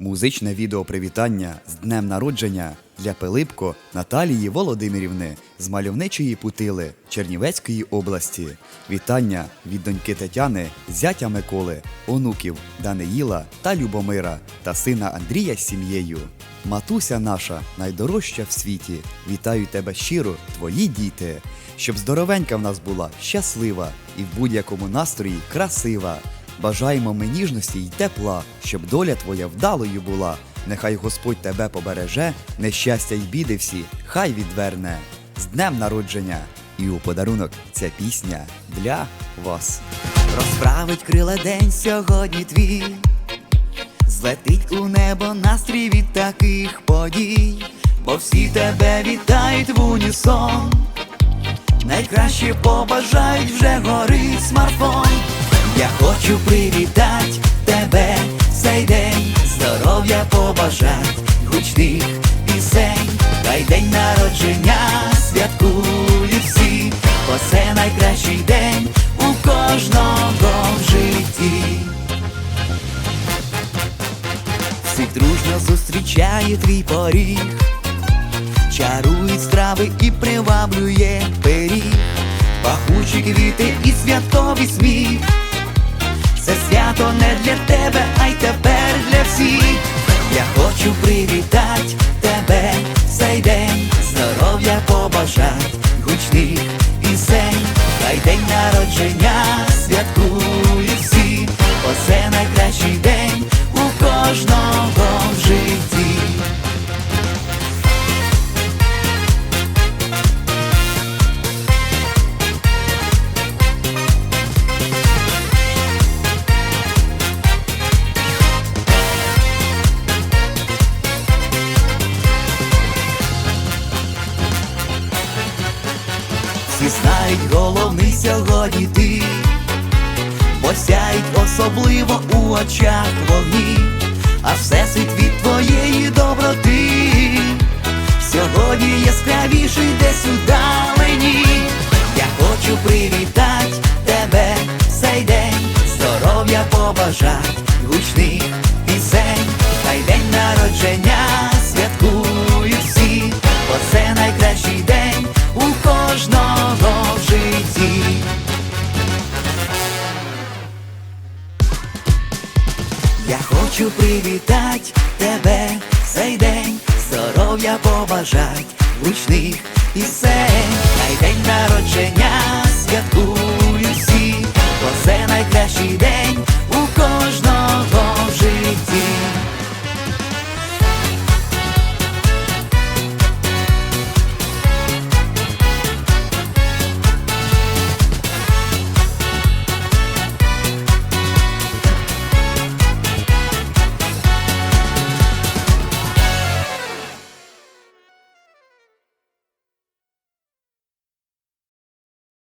Музичне відео привітання з днем народження для Пилипко Наталії Володимирівни з мальовничої Путили Чернівецької області. Вітання від доньки Тетяни, зятя Миколи, онуків Даниїла та Любомира та сина Андрія з сім'єю. Матуся наша, найдорожча в світі. Вітаю тебе щиро, твої діти, щоб здоровенька в нас була щаслива і в будь-якому настрої красива. Бажаємо ми ніжності й тепла, щоб доля твоя вдалою була. Нехай Господь тебе побереже, нещастя й біди всі, хай відверне. З днем народження! І у подарунок ця пісня для вас. Розправить крила день сьогодні твій, злетить у небо настрій від таких подій, бо всі тебе вітають в унісон. Найкраще побажають вже горить смартфон. Я хочу привітати тебе цей день, здоров'я побажать, гучних пісень, хай день народження святкують всі, бо це найкращий день у кожного в житті. Всіх дружно зустрічає твій поріг, чарують страви і приваблює пиріг, пахучі квіти і святковий сміх. Це свято не для тебе, а й тепер для всіх. Я хочу привітати тебе цей день, здоров'я побажать, гучних пісень, хай день народження святкують Всі знають головний сьогодні ти, бо сяють особливо у очах вогні, а всесвіт від твоєї доброти. Сьогодні яскравіший десь удалені. Я хочу привітати тебе цей день, здоров'я побажать, гучних пісень, хай день народження Я хочу привітати тебе цей день, здоров'я побажать, гучних